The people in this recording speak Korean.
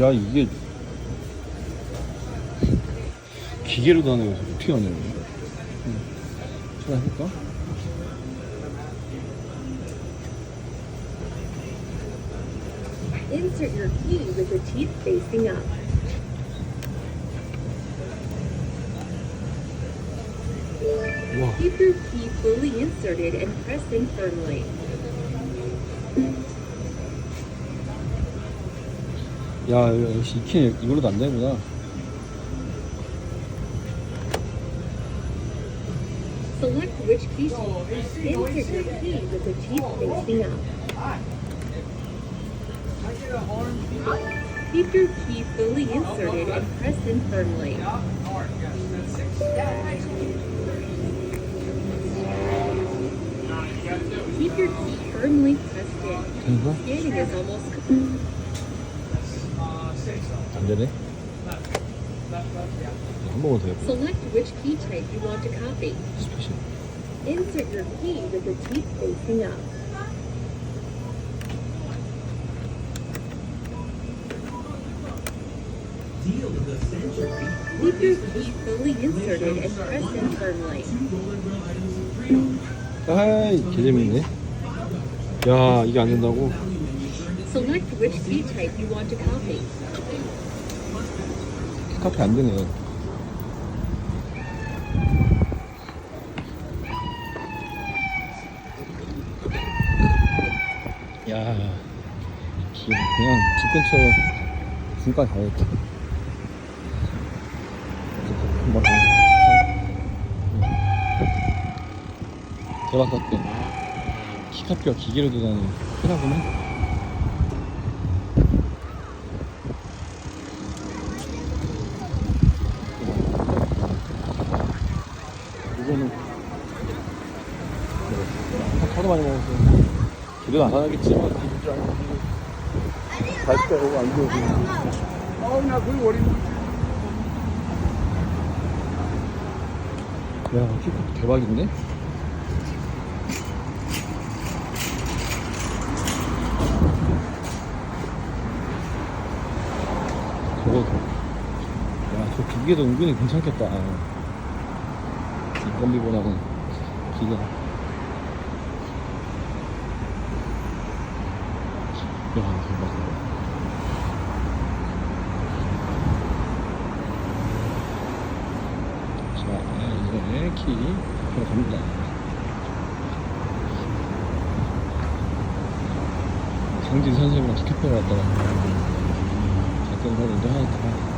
야 이게 기계로 다는 거서 어떻게 하냐 이거 전화 해볼까? Insert your key with the teeth facing up. 와 Keep your key fully inserted and press in firmly. 야, 역시 이키 이걸로도 안 되는구나. Select which key to insert your key with the teeth facing up. Keep your key fully inserted and press in firmly. Keep your key firmly pressed in. 되는 거야? Scanning is almost 안 되네. 한 번만 더 해봐. Select which key type you want to copy. 스페셜. Insert your key with the teeth facing up. Keep your key fully inserted and press in firmly. 아이, 개재밌네. 야, 이게 안 된다고? Select which key type you want to copy. 카페 안 되네. 야, 기- 그냥 집 근처 중간 가야겠다. 가. 대박 같대. 키카피가 기계로 도다니 흔하구나. 뭐, 하도 많이 기대도 안 하겠지만 갈때 오고 안 좋고. 어나 그걸 버리는 야 키카 대박인데? 저거 야 저 기계도 은근히 괜찮겠다. 인건비보다는 기계. 야 대박 자 이번에 키 들어갑니다 장진 선생님이랑 스케페를 왔다가 갔던 하나 더